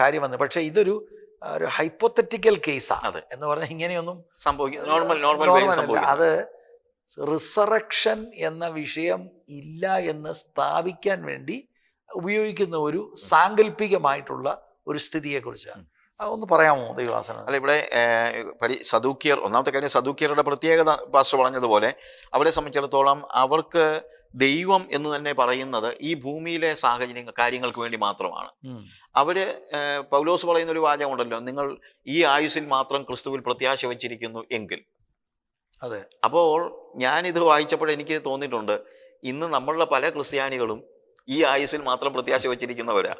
S1: കാര്യം വന്നത്. പക്ഷേ ഇതൊരു ഒരു ഹൈപ്പോത്തറ്റിക്കൽ കേസാണ്
S2: അത്.
S1: എന്ന് പറഞ്ഞാൽ ഇങ്ങനെയൊന്നും
S2: സംഭവിക്കും നോർമൽ നോർമൽ
S1: അത് റിസറക്ഷൻ എന്ന വിഷയം ഇല്ല എന്ന് സ്ഥാപിക്കാൻ വേണ്ടി ഉപയോഗിക്കുന്ന ഒരു സാങ്കല്പികമായിട്ടുള്ള ഒരു സ്ഥിതിയെക്കുറിച്ചാണ്. ഒന്ന് പറയാമോ ദൈവാസന
S2: അല്ല ഇവിടെ പരി സദൂക്കിയർ ഒന്നാമത്തെ കാര്യം സദൂക്കിയറുടെ പ്രത്യേകത പാസ്റ്റർ പറഞ്ഞതുപോലെ അവരെ സംബന്ധിച്ചിടത്തോളം അവർക്ക് ദൈവം എന്ന് തന്നെ പറയുന്നത് ഈ ഭൂമിയിലെ സാഹചര്യങ്ങൾ കാര്യങ്ങൾക്ക് വേണ്ടി മാത്രമാണ്. അവർ പൗലോസ് പറയുന്ന ഒരു വാചകമുണ്ടല്ലോ നിങ്ങൾ ഈ ആയുസ്സിൽ മാത്രം ക്രിസ്തുവിൽ പ്രത്യാശ വെച്ചിരിക്കുന്നു എങ്കിൽ.
S1: അതെ.
S2: അപ്പോൾ ഞാനിത് വായിച്ചപ്പോൾ എനിക്ക് തോന്നിയിട്ടുണ്ട് ഇന്ന് നമ്മളുടെ പല ക്രിസ്ത്യാനികളും ഈ ആയുസ്സിൽ മാത്രം പ്രത്യാശ വെച്ചിരിക്കുന്നവരാ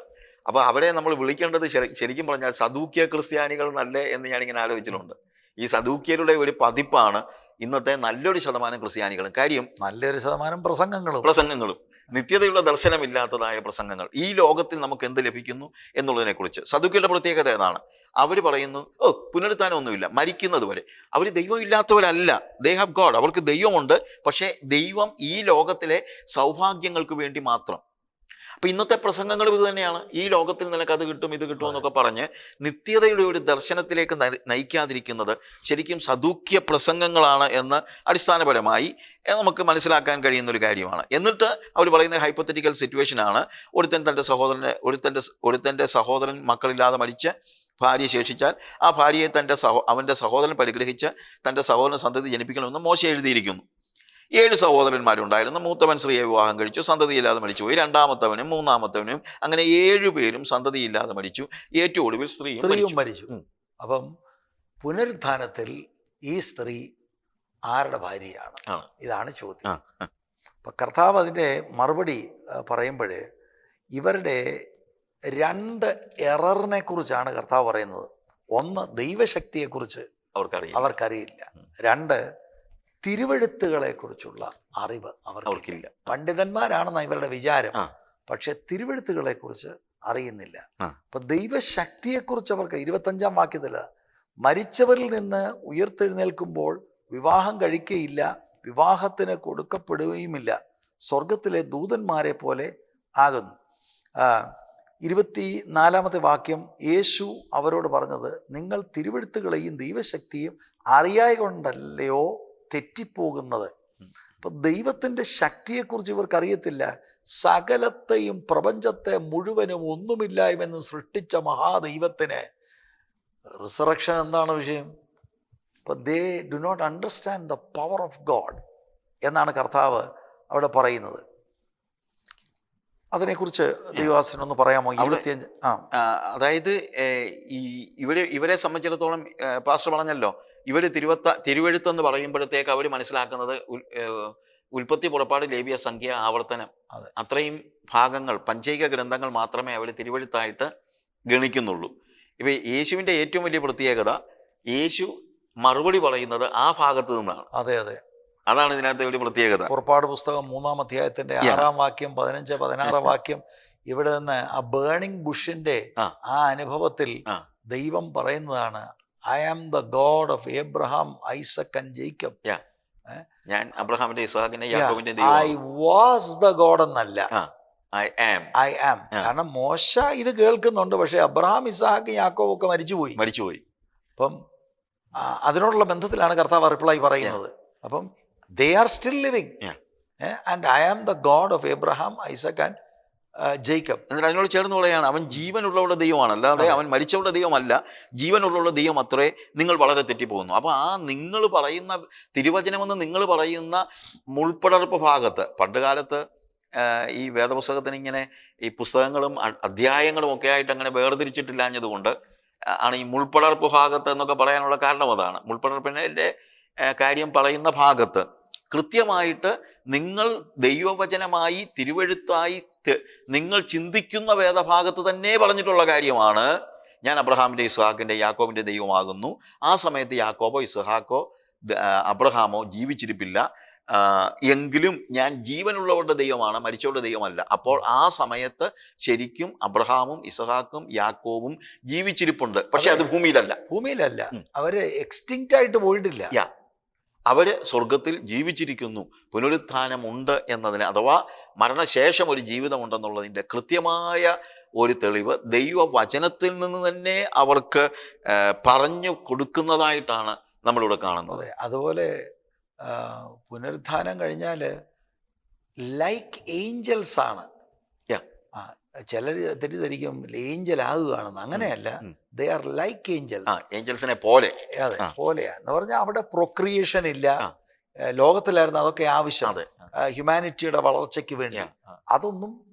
S2: അപ്പോൾ അവിടെ നമ്മൾ വിളിക്കേണ്ടത് ശരിക്കും പറഞ്ഞാൽ സദൂക്യ ക്രിസ്ത്യാനികൾ നല്ല എന്ന് ഞാനിങ്ങനെ ആലോചിച്ചിട്ടുണ്ട്. ഈ സദൂക്യരുടെ ഒരു പതിപ്പാണ് ഇന്നത്തെ നല്ലൊരു ശതമാനം ക്രിസ്ത്യാനികളും. കാര്യം
S1: നല്ലൊരു ശതമാനം പ്രസംഗങ്ങളും.
S2: പ്രസംഗങ്ങളും. നിത്യതയുള്ള ദർശനമില്ലാത്തതായ പ്രസംഗങ്ങൾ. ഈ ലോകത്തിൽ നമുക്ക് എന്ത് ലഭിക്കുന്നു എന്നുള്ളതിനെക്കുറിച്ച്. സദുക്കിയുടെ പ്രത്യേകത ഏതാണ്? അവർ പറയുന്നു ഓ പുനരുത്ഥാനമൊന്നുമില്ല. മരിക്കുന്നത് വരെ. അവർ ദൈവമില്ലാത്തവരല്ല ദേ ഹാവ് ഗോഡ് അവർക്ക് ദൈവമുണ്ട്. പക്ഷേ ദൈവം ഈ ലോകത്തിലെ സൗഭാഗ്യങ്ങൾക്ക് വേണ്ടി മാത്രം അപ്പൊ ഇന്നത്തെ പ്രസംഗങ്ങളും ഇത് തന്നെയാണ്. ഈ ലോകത്തിൽ നിനക്ക് അത് കിട്ടും ഇത് കിട്ടും എന്നൊക്കെ പറഞ്ഞ് നിത്യതയുടെ ഒരു ദർശനത്തിലേക്ക് നയി- നയിക്കാതിരിക്കുന്നത് ശരിക്കും സദൂക്യ പ്രസംഗങ്ങളാണ് എന്ന് അടിസ്ഥാനപരമായി നമുക്ക് മനസ്സിലാക്കാൻ കഴിയുന്ന ഒരു കാര്യമാണ്. എന്നിട്ട് അവർ പറയുന്ന ഹൈപ്പത്തറ്റിക്കൽ സിറ്റുവേഷൻ ആണ്. ഒരുത്തൻ തന്റെ സഹോദരനെ ഒരുത്തന്റെ ഒരുത്തന്റെ സഹോദരൻ മക്കളില്ലാതെ മരിച്ച് ഭാര്യ ശേഷിച്ചാൽ ആ ഭാര്യയെ തന്റെ സഹോ അവന്റെ സഹോദരൻ പരിഗ്രഹിച്ച് തന്റെ സഹോദരൻ സന്തതി ജനിപ്പിക്കണമെന്ന് മോശം എഴുതിയിരിക്കുന്നു. ഏഴ് സഹോദരന്മാരുണ്ടായിരുന്നു. മൂത്തവൻ സ്ത്രീയെ വിവാഹം കഴിച്ചു സന്തതിയില്ലാതെ മരിച്ചുപോയി. രണ്ടാമത്തവനും മൂന്നാമത്തവനും അങ്ങനെ ഏഴു പേരും സന്തതിയില്ലാതെ മരിച്ചു. ഏറ്റവും ഒടുവിൽ സ്ത്രീ
S1: സ്ത്രീയും
S2: മരിച്ചു.
S1: അപ്പം പുനരുത്ഥാനത്തിൽ ഈ സ്ത്രീ ആരുടെ ഭാര്യയാണ്? ഇതാണ് ചോദ്യം. അപ്പം കർത്താവ് അതിന്റെ മറുപടി പറയുമ്പോൾ ഇവരുടെ രണ്ട് എററിനെ കുറിച്ചാണ് കർത്താവ് പറയുന്നത്. ഒന്ന് ദൈവശക്തിയെക്കുറിച്ച്
S2: അവർക്കറിയാം
S1: അവർക്കറിയില്ല. രണ്ട് തിരുവെഴുത്തുകളെ കുറിച്ചുള്ള അറിവ് അവർക്കില്ല. പണ്ഡിതന്മാരാണെന്ന ഇവരുടെ വിചാരം. പക്ഷെ തിരുവഴുത്തുകളെക്കുറിച്ച് അറിയുന്നില്ല. അപ്പൊ ദൈവശക്തിയെക്കുറിച്ച് അവർക്ക് ഇരുപത്തഞ്ചാം വാക്യത്തിൽ മരിച്ചവരിൽ നിന്ന് ഉയർത്തെഴുന്നേൽക്കുമ്പോൾ വിവാഹം കഴിക്കുകയില്ല വിവാഹത്തിന് കൊടുക്കപ്പെടുകയുമില്ല സ്വർഗത്തിലെ ദൂതന്മാരെ പോലെ ആകുന്നു. ഇരുപത്തി നാലാമത്തെ വാക്യം യേശു അവരോട് പറഞ്ഞത് നിങ്ങൾ തിരുവെഴുത്തുകളെയും ദൈവശക്തിയും അറിയായ കൊണ്ടല്ലയോ തെറ്റിപ്പോകുന്നത്. അപ്പൊ ദൈവത്തിന്റെ ശക്തിയെക്കുറിച്ച് ഇവർക്ക് അറിയത്തില്ല സകലത്തെയും പ്രപഞ്ചത്തെ മുഴുവനും ഒന്നുമില്ലായ്മെന്ന് സൃഷ്ടിച്ച മഹാദൈവത്തിന് റിസറക്ഷൻ എന്താണ് വിഷയം? അപ്പൊ they do not understand the power of God എന്നാണ് കർത്താവ് അവിടെ പറയുന്നത്. അതിനെക്കുറിച്ച് ദൈവാസൻ ഒന്ന് പറയാമോ? ഇരുപത്തിയഞ്ച് ആ,
S2: അതായത് ഈ ഇവരെ ഇവരെ സംബന്ധിച്ചിടത്തോളം പാസ്റ്റർ പറഞ്ഞല്ലോ ഇവർ തിരുവത്ത തിരുവെഴുത്തെന്ന് പറയുമ്പോഴത്തേക്ക് അവർ മനസ്സിലാക്കുന്നത് ഉൽ- ഉൽപ്പത്തി പുറപ്പാട് ലേബിയ സംഖ്യ ആവർത്തനം
S1: അതെ.
S2: അത്രയും ഭാഗങ്ങൾ പഞ്ചൈക ഗ്രന്ഥങ്ങൾ മാത്രമേ അവർ തിരുവെഴുത്തായിട്ട് ഗണിക്കുന്നുള്ളൂ ഇപ്പം യേശുവിന്റെ ഏറ്റവും വലിയ പ്രത്യേകത യേശു മറുപടി പറയുന്നത് ആ ഭാഗത്ത് നിന്നാണ്
S1: അതെ അതെ
S2: അതാണ് ഇതിനകത്തെ ഒരു പ്രത്യേകത
S1: പുറപ്പാട് പുസ്തകം മൂന്നാം അധ്യായത്തിന്റെ ആറാം വാക്യം പതിനഞ്ച് പതിനാറാം വാക്യം ഇവിടെ നിന്ന് ആ ബേണിംഗ് ബുഷിന്റെ
S2: ആ.
S1: അനുഭവത്തിൽ. ദൈവം പറയുന്നതാണ് I am the God of Abraham Isaac and Jacob
S2: ഞാൻ അബ്രഹാമിന്റെ
S1: ഇസ്ഹാഖിന്റെ
S2: യാക്കോബിന്റെ
S1: ഐ വാസ് ദ ഗോഡ് എന്നല്ല.
S2: I am
S1: I am. കാരണം മോശ ഇത് കേൾക്കുന്നുണ്ട് പക്ഷെ അബ്രഹാം ഇസാഖ് യാക്കോബ് ഒക്കെ മരിച്ചുപോയി.
S2: മരിച്ചുപോയി.
S1: അപ്പം അതിനോടുള്ള ബന്ധത്തിലാണ് കർത്താവ് റിപ്ലൈ പറയുന്നത്. അപ്പം they are still living. And I am the God of Abraham Isaac and Jacob.
S2: എന്നിട്ട് അതിനോട് ചേർന്ന് പറയുകയാണ് അവൻ ജീവനുള്ളവരുടെ ദൈവമാണ്. അല്ലാതെ. അവൻ മരിച്ചവരുടെ ദൈവമല്ല ജീവനുള്ളവരുടെ ദൈവം അത്രേ നിങ്ങൾ വളരെ തെറ്റിപ്പോകുന്നു. അപ്പോൾ ആ നിങ്ങൾ പറയുന്ന തിരുവചനമെന്ന് നിങ്ങൾ പറയുന്ന മുൾപ്പടർപ്പ് ഭാഗത്ത് പണ്ട് കാലത്ത് ഈ വേദപുസ്തകത്തിന് ഇങ്ങനെ ഈ പുസ്തകങ്ങളും അധ്യായങ്ങളും ഒക്കെ ആയിട്ട് അങ്ങനെ വേർതിരിച്ചിട്ടില്ലാഞ്ഞതുകൊണ്ട് ആണ് ഈ മുൾപ്പടർപ്പ് ഭാഗത്ത് എന്നൊക്കെ പറയാനുള്ള കാരണം അതാണ്. മുൾപ്പടർപ്പിന്റെ കാര്യം പറയുന്ന ഭാഗത്ത് കൃത്യമായിട്ട് നിങ്ങൾ ദൈവവചനമായി തിരുവഴുത്തായി നിങ്ങൾ ചിന്തിക്കുന്ന വേദഭാഗത്ത് തന്നെ പറഞ്ഞിട്ടുള്ള കാര്യമാണ്. ഞാൻ അബ്രഹാമിന്റെ ഇസ്ഹാക്കിന്റെ യാക്കോബിന്റെ ദൈവമാകുന്നു. ആ സമയത്ത് യാക്കോബോ ഇസ്ഹാക്കോ അബ്രഹാമോ ജീവിച്ചിരിപ്പില്ല. എങ്കിലും ഞാൻ ജീവനുള്ളവരുടെ ദൈവമാണ് മരിച്ചവരുടെ ദൈവമല്ല. അപ്പോൾ ആ സമയത്ത് ശരിക്കും അബ്രഹാമും ഇസഹാക്കും യാക്കോവും ജീവിച്ചിരിപ്പുണ്ട്. പക്ഷെ അത്. ഭൂമിയിലല്ല.
S1: ഭൂമിയിലല്ല. അവർ എക്സ്റ്റിങ്റ്റ് ആയിട്ട് പോയിട്ടില്ല.
S2: അവർ സ്വർഗത്തിൽ ജീവിച്ചിരിക്കുന്നു. പുനരുത്ഥാനമുണ്ട് എന്നതിന് അഥവാ മരണശേഷം ഒരു ജീവിതമുണ്ടെന്നുള്ളതിന്റെ കൃത്യമായ ഒരു തെളിവ് ദൈവവചനത്തിൽ നിന്ന് തന്നെ അവർക്ക് പറഞ്ഞു കൊടുക്കുന്നതായിട്ടാണ് നമ്മളിവിടെ കാണുന്നത്.
S1: അതുപോലെ പുനരുദ്ധാനം പുനരുത്ഥാനം കഴിഞ്ഞാൽ ലൈക്ക് ഏഞ്ചൽസ് ആണ്. ചിലർ തെറ്റിദ്ധരിക്കും ഏഞ്ചൽ ആകുകയാണെന്ന്. അങ്ങനെയല്ല. ദേ ആർ ലൈക്ക് ഏഞ്ചൽസ്
S2: ഏഞ്ചൽസിനെ പോലെ.
S1: അതെ. പോലെയാ എന്ന് പറഞ്ഞാൽ അവിടെ പ്രൊക്രിയേഷൻ ഇല്ല. ലോകത്തിലായിരുന്നു അതൊക്കെ ആവശ്യം.
S2: അതെ.
S1: ഹ്യൂമാനിറ്റിയുടെ വളർച്ചയ്ക്ക് വേണ്ടി. അതൊന്നും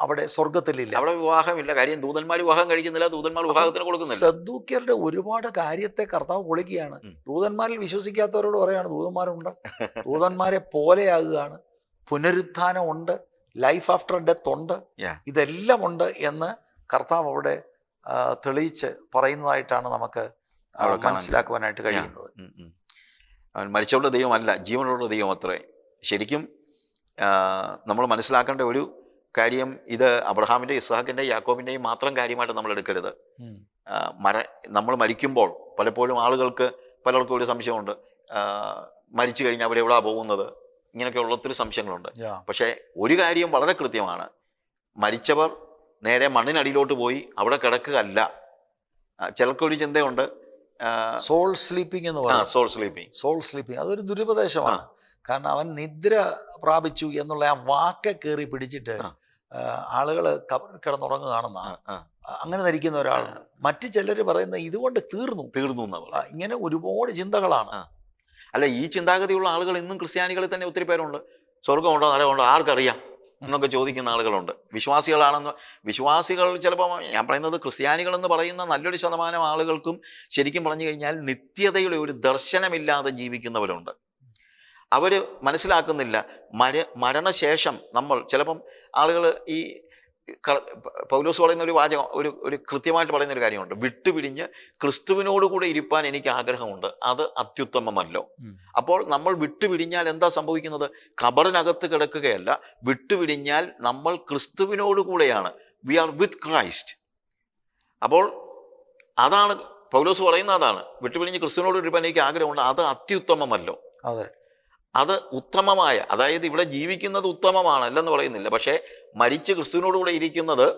S1: അവിടെ സ്വർഗത്തിലില്ല
S2: അവിടെ വിവാഹമില്ല. കാര്യം ദൂതന്മാർ വിവാഹം കഴിക്കുന്നില്ല ദൂതന്മാർ വിവാഹത്തിന് കൊടുക്കുന്നില്ല.
S1: സദ്ദൂക്യരുടെ ഒരുപാട് കാര്യത്തെ കർത്താവ് പൊളിക്കുകയാണ്. ദൂതന്മാരിൽ വിശ്വസിക്കാത്തവരോട് പറയാണ് ദൂതന്മാരുണ്ട്. ദൂതന്മാരെ പോലെയാകുകയാണ്. പുനരുത്ഥാനം ഉണ്ട് ലൈഫ് ആഫ്റ്റർ ഡെത്ത് ഉണ്ട്. ഇതെല്ലാം ഉണ്ട് എന്ന് കർത്താവ് അവിടെ തെളിയിച്ച് പറയുന്നതായിട്ടാണ് നമുക്ക് മനസ്സിലാക്കുവാനായിട്ട് കഴിയുന്നത്.
S2: അവൻ മരിച്ചവരുടെ ദൈവമല്ല ജീവനുള്ള ദൈവം അത്രേ. ശരിക്കും നമ്മൾ മനസ്സിലാക്കേണ്ട ഒരു കാര്യം ഇത് അബ്രഹാമിന്റെ ഇസ്ഹാക്കിന്റെ യാക്കോബിന്റെയും മാത്രം കാര്യമായിട്ട് നമ്മൾ എടുക്കരുത്. മര നമ്മൾ മരിക്കുമ്പോൾ പലപ്പോഴും ആളുകൾക്ക് പലർക്കും ഒരു സംശയമുണ്ട്. മരിച്ചു കഴിഞ്ഞാൽ അവരെവിടാ പോകുന്നത്? ഇങ്ങനെയൊക്കെയുള്ള ഒത്തിരി സംശയങ്ങളുണ്ട്. പക്ഷെ ഒരു കാര്യം വളരെ കൃത്യമാണ്. മരിച്ചവർ നേരെ മണ്ണിനടിയിലോട്ട് പോയി അവിടെ കിടക്കുകയല്ല. ചിലർക്കൊരു ചിന്തയുണ്ട്.
S1: സോൾ സ്ലീപ്പിംഗ് എന്ന് പറയുന്നത്
S2: സോൾ സ്ലീപ്പിംഗ്
S1: സോൾ സ്ലീപ്പിംഗ് അതൊരു ദുരുപദേശമാണ്. കാരണം അവൻ നിദ്ര പ്രാപിച്ചു എന്നുള്ള ആ വാക്കെ കയറി പിടിച്ചിട്ട്. ആളുകൾ കിടന്നുറങ്ങുകയാണെന്ന. അങ്ങനെ ധരിക്കുന്ന ഒരാളാണ് മറ്റു ചിലർ പറയുന്ന ഇതുകൊണ്ട് തീർന്നു.
S2: തീർന്നു.
S1: ഇങ്ങനെ ഒരുപാട് ചിന്തകളാണ്.
S2: അല്ല ഈ ചിന്താഗതിയുള്ള ആളുകൾ ഇന്നും ക്രിസ്ത്യാനികളിൽ തന്നെ ഒത്തിരി പേരുണ്ട്. സ്വർഗമുണ്ടോ നരകമുണ്ടോ? ആർക്കറിയാം. എന്നൊക്കെ ചോദിക്കുന്ന ആളുകളുണ്ട്. വിശ്വാസികളാണെന്ന് വിശ്വാസികൾ ചിലപ്പോൾ ഞാൻ പറയുന്നത് ക്രിസ്ത്യാനികളെന്ന് പറയുന്ന നല്ലൊരു ശതമാനം ആളുകൾക്കും ശരിക്കും പറഞ്ഞു കഴിഞ്ഞാൽ നിത്യതയുടെ ഒരു ദർശനമില്ലാതെ ജീവിക്കുന്നവരുണ്ട്. അവർ മനസ്സിലാക്കുന്നില്ല. മര മരണശേഷം നമ്മൾ ചിലപ്പം ആളുകൾ ഈ പൗലോസ് പറയുന്ന ഒരു വാചകം ഒരു ഒരു കൃത്യമായിട്ട് പറയുന്ന ഒരു കാര്യമുണ്ട്. വിട്ടുപിരിഞ്ഞ് ക്രിസ്തുവിനോട് കൂടെ ഇരിപ്പാൻ എനിക്ക് ആഗ്രഹമുണ്ട്. അത് അത്യുത്തമമല്ലോ. അപ്പോൾ നമ്മൾ വിട്ടുപിരിഞ്ഞാൽ എന്താ സംഭവിക്കുന്നത്? ഖബറിനകത്ത് കിടക്കുകയല്ല. വിട്ടുപിരിഞ്ഞാൽ നമ്മൾ ക്രിസ്തുവിനോട് കൂടെയാണ്. We are with Christ. അപ്പോൾ അതാണ് പൗലോസ് പറയുന്ന അതാണ്. വിട്ടുപിരിഞ്ഞ് ക്രിസ്തുവിനോട് ഇരിപ്പാൻ എനിക്ക് ആഗ്രഹമുണ്ട്. അത് അത്യുത്തമമല്ലോ.
S1: അതെ.
S2: അത് ഉത്തമമായ അതായത് ഇവിടെ ജീവിക്കുന്നത് ഉത്തമമാണ് അല്ലെന്ന് പറയുന്നില്ല. പക്ഷേ മരിച്ച് ക്രിസ്തുവിനോടുകൂടെ ഇരിക്കുന്നത്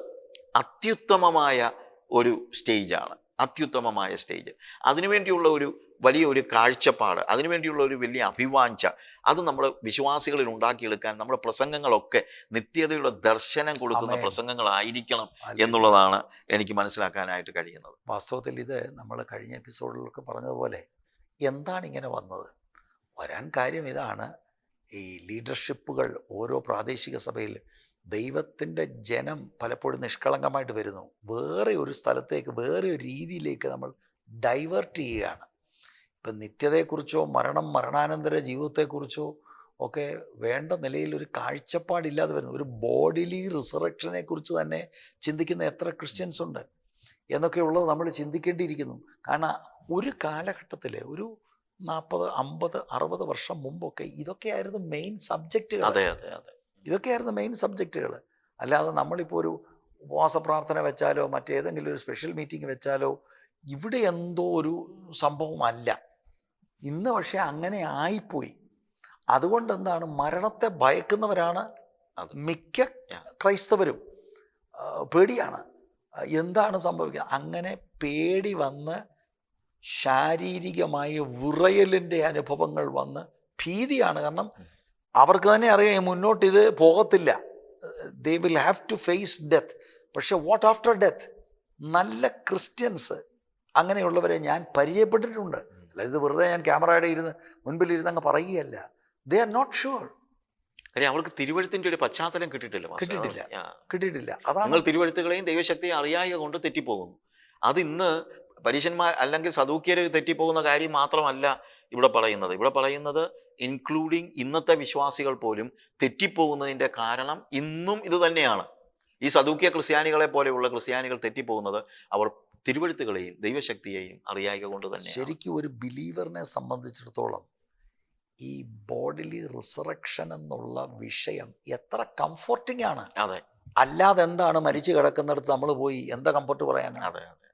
S2: അത്യുത്തമമായ ഒരു സ്റ്റേജാണ്. അത്യുത്തമമായ സ്റ്റേജ്. അതിനുവേണ്ടിയുള്ള ഒരു വലിയ ഒരു കാഴ്ചപ്പാട് അതിനുവേണ്ടിയുള്ള ഒരു വലിയ അഭിവാഞ്ച അത് നമ്മൾ വിശ്വാസികളിൽ ഉണ്ടാക്കിയെടുക്കാൻ നമ്മുടെ പ്രസംഗങ്ങളൊക്കെ നിത്യതയുടെ ദർശനം കൊടുക്കുന്ന. പ്രസംഗങ്ങളായിരിക്കണം എന്നുള്ളതാണ് എനിക്ക് മനസ്സിലാക്കാനായിട്ട് കഴിയുന്നത്.
S1: വാസ്തവത്തിൽ ഇത് നമ്മൾ കഴിഞ്ഞ എപ്പിസോഡിലൊക്കെ പറഞ്ഞതുപോലെ എന്താണ് ഇങ്ങനെ വന്നത്? വരാൻ കാര്യം ഇതാണ്. ഈ ലീഡർഷിപ്പുകൾ ഓരോ പ്രാദേശിക സഭയിൽ ദൈവത്തിന്റെ ജനം പലപ്പോഴും നിഷ്കളങ്കമായിട്ട് വരുന്നു. വേറെ ഒരു സ്ഥലത്തേക്ക് വേറെ ഒരു രീതിയിലേക്ക് നമ്മൾ ഡൈവേർട്ട് ചെയ്യുകയാണ്. ഇപ്പം നിത്യതയെക്കുറിച്ചോ മരണം മരണാനന്തര ജീവിതത്തെക്കുറിച്ചോ ഒക്കെ വേണ്ട നിലയിൽ ഒരു കാഴ്ചപ്പാടില്ലാതെ വരുന്നു. ഒരു ബോഡിലി റിസറക്ഷനെ കുറിച്ച് തന്നെ ചിന്തിക്കുന്ന എത്ര ക്രിസ്ത്യൻസ് ഉണ്ട് എന്നൊക്കെയുള്ളത് നമ്മൾ ചിന്തിക്കേണ്ടിയിരിക്കുന്നു. കാരണം ഒരു കാലഘട്ടത്തിൽ ഒരു നാൽപ്പത് അമ്പത് അറുപത് വർഷം മുമ്പൊക്കെ ഇതൊക്കെയായിരുന്നു മെയിൻ സബ്ജക്റ്റുകൾ
S2: അതെ അതെ അതെ.
S1: ഇതൊക്കെയായിരുന്നു മെയിൻ സബ്ജക്റ്റുകൾ അല്ലാതെ നമ്മളിപ്പോൾ ഒരു ഉപവാസ പ്രാർത്ഥന വെച്ചാലോ മറ്റേതെങ്കിലും ഒരു സ്പെഷ്യൽ മീറ്റിംഗ് വെച്ചാലോ ഇവിടെ എന്തോ ഒരു സംഭവമല്ല ഇന്ന് പക്ഷേ അങ്ങനെ ആയിപ്പോയി. അതുകൊണ്ട് എന്താണ് മരണത്തെ ഭയക്കുന്നവരാണ് മിക്ക ക്രൈസ്തവരും. പേടിയാണ്. എന്താണ് സംഭവിക്കുക? അങ്ങനെ പേടി വന്ന് ശാരീരികമായ വിറയലിന്റെ അനുഭവങ്ങൾ വന്ന് ഭീതിയാണ്. കാരണം അവർക്ക് തന്നെ അറിയാം മുന്നോട്ട് ഇത് പോകത്തില്ല. They will have to face death പക്ഷെ വാട്ട് ആഫ്റ്റർ ഡെത്ത് നല്ല ക്രിസ്ത്യൻസ് അങ്ങനെയുള്ളവരെ ഞാൻ പരിചയപ്പെട്ടിട്ടുണ്ട്. അല്ല ഇത് വെറുതെ ഞാൻ ക്യാമറയുടെ ഇരുന്ന് മുൻപിൽ ഇരുന്ന് അങ്ങ് പറയുകയല്ല. ദേ ആർ നോട്ട് ഷുവർ
S2: കാര്യം അവർക്ക് തിരുവഴുത്തിന്റെ ഒരു പശ്ചാത്തലം കിട്ടിയിട്ടില്ല.
S1: കിട്ടിയിട്ടില്ല. കിട്ടിയിട്ടില്ല. അതാണ്
S2: നിങ്ങൾ തിരുവഴുത്തുകളെയും ദൈവശക്തിയും അറിയായ കൊണ്ട് തെറ്റിപ്പോകുന്നു. അത് ഇന്ന് പരീശന്മാർ അല്ലെങ്കിൽ സദൂക്കിയർ തെറ്റിപ്പോകുന്ന കാര്യം മാത്രമല്ല ഇവിടെ പറയുന്നത്. ഇവിടെ പറയുന്നത് ഇൻക്ലൂഡിങ് ഇന്നത്തെ വിശ്വാസികൾ പോലും തെറ്റിപ്പോകുന്നതിന്റെ കാരണം ഇന്നും ഇത് തന്നെയാണ്. ഈ സദൂക്യ ക്രിസ്ത്യാനികളെ പോലെയുള്ള ക്രിസ്ത്യാനികൾ തെറ്റിപ്പോകുന്നത് അവർ തിരുവഴുത്തുകളെയും ദൈവശക്തിയെയും അറിയായ കൊണ്ട് തന്നെ
S1: ശരിക്കും ഒരു ബിലീവറിനെ സംബന്ധിച്ചിടത്തോളം ഈ ബോഡിലി റിസറക്ഷൻ എന്നുള്ള വിഷയം എത്ര കംഫർട്ടിംഗ് ആണ്.
S2: അതെ.
S1: അല്ലാതെ എന്താണ് മരിച്ചു കിടക്കുന്നിടത്ത് നമ്മൾ പോയി? എന്താ കംഫർട്ട് പറയാനാണ്
S2: അതെ അതെ.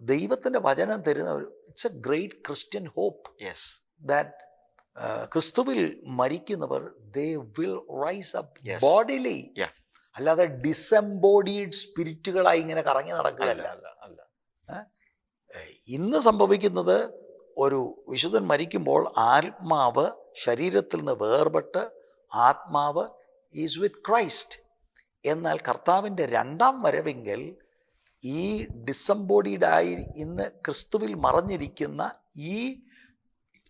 S1: ദൈവത്തിന്റെ വചനം തരുന്ന ഒരു it's a great Christian hope
S2: yes
S1: that ക്രിസ്തുവിൽ മരിക്കുന്നവർ they will rise up. Bodily അല്ലാതെ ഡിസംബോഡീഡ് സ്പിരിറ്റുകളായി ഇങ്ങനെ കറങ്ങി നടക്കുകയല്ല. ഇന്ന് സംഭവിക്കുന്നത് ഒരു വിശുദ്ധൻ മരിക്കുമ്പോൾ ആത്മാവ് ശരീരത്തിൽ നിന്ന് വേർപെട്ട് ആത്മാവ് ഈസ് വിത്ത് ക്രൈസ്റ്റ് എന്നാൽ കർത്താവിന്റെ രണ്ടാം വരവെങ്കിൽ ഈ ഡിസംബോഡീഡായി ഇന്ന് ക്രിസ്തുവിൽ മറഞ്ഞിരിക്കുന്ന ഈ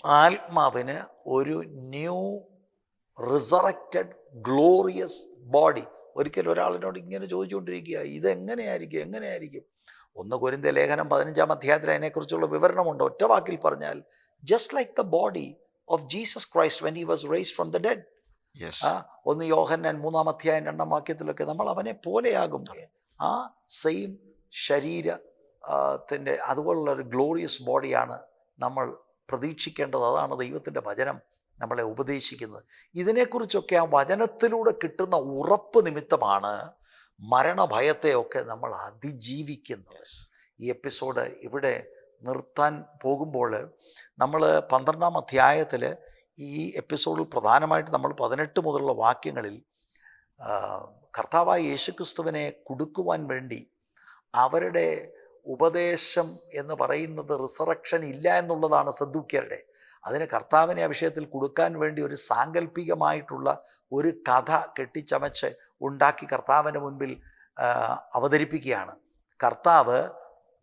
S1: ആത്മാവിന് ഒരു ന്യൂ റിസറക്റ്റഡ് ഗ്ലോറിയസ് ബോഡി. ഒരിക്കൽ ഒരാളിനോട് ഇങ്ങനെ ചോദിച്ചുകൊണ്ടിരിക്കുക ഇതെങ്ങനെയായിരിക്കും എങ്ങനെയായിരിക്കും? ഒന്ന് കൊരിന്ത ലേഖനം പതിനഞ്ചാം അധ്യായത്തിൽ അതിനെക്കുറിച്ചുള്ള വിവരണമുണ്ട്. ഒറ്റ വാക്കിൽ പറഞ്ഞാൽ just like the body of Jesus Christ when he was raised from the dead ഒന്ന് യോഹന്നാൻ മൂന്നാം അധ്യായം രണ്ടാം വാക്യത്തിലൊക്കെ നമ്മൾ അവനെ പോലെയാകും. ആ സെയിം ശരീര ത്തിന്റെ ത്തിന്റെ അതുപോലുള്ള ഒരു ഗ്ലോറിയസ് ബോഡിയാണ് നമ്മൾ പ്രതീക്ഷിക്കേണ്ടത്. അതാണ് ദൈവത്തിന്റെ വചനം നമ്മളെ ഉപദേശിക്കുന്നത്. ഇതിനെക്കുറിച്ചൊക്കെ ആ വചനത്തിലൂടെ കിട്ടുന്ന ഉറപ്പ് നിമിത്തമാണ് മരണഭയത്തെയൊക്കെ നമ്മൾ അതിജീവിക്കുന്നത്. ഈ എപ്പിസോഡ് ഇവിടെ നിർത്താൻ പോകുമ്പോൾ നമ്മൾ പന്ത്രണ്ടാം അധ്യായത്തിൽ ഈ എപ്പിസോഡിൽ പ്രധാനമായിട്ട് നമ്മൾ പതിനെട്ട് മുതലുള്ള വാക്യങ്ങളിൽ കർത്താവായ യേശുക്രിസ്തുവിനെ കൊടുക്കുവാൻ വേണ്ടി അവരുടെ ഉപദേശം എന്ന് പറയുന്നത് റിസറക്ഷൻ ഇല്ല എന്നുള്ളതാണ് സദ്ദൂക്യരുടെ. അതിന് കർത്താവിനെ ആ വിഷയത്തിൽ കൊടുക്കാൻ വേണ്ടി ഒരു സാങ്കല്പികമായിട്ടുള്ള ഒരു കഥ കെട്ടിച്ചമച്ച് ഉണ്ടാക്കി കർത്താവിന്റെ മുൻപിൽ അവതരിപ്പിക്കുകയാണ്. കർത്താവ്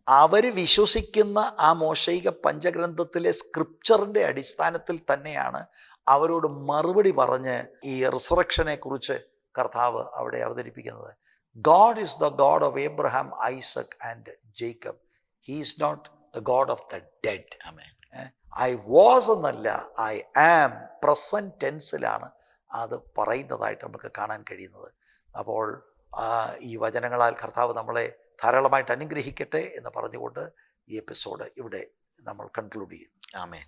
S1: അവർ വിശ്വസിക്കുന്ന ആ മോശൈക പഞ്ചഗ്രന്ഥത്തിലെ സ്ക്രിപ്ചറിന്റെ അടിസ്ഥാനത്തിൽ തന്നെയാണ് അവരോട് മറുപടി പറഞ്ഞ് ഈ റിസറക്ഷനെ കുറിച്ച് കർത്താവ് അവിടെ അവതരിപ്പിക്കുന്നത്. God is the God of Abraham Isaac and Jacob he is not the God of the dead
S2: amen
S1: I was എന്നല്ല ഐ ആം പ്രസന്റ് ടെൻസിലാണ് അത് പറയുന്നതായിട്ട് നമുക്ക് കാണാൻ കഴിയുന്നത്. അപ്പോൾ ഈ വചനങ്ങളാൽ കർത്താവ് നമ്മളെ ധാരാളമായിട്ട് അനുഗ്രഹിക്കട്ടെ എന്ന് പറഞ്ഞുകൊണ്ട് ഈ എപ്പിസോഡ് ഇവിടെ നമ്മൾ കൺക്ലൂഡ് ചെയ്യും
S2: ആമേൻ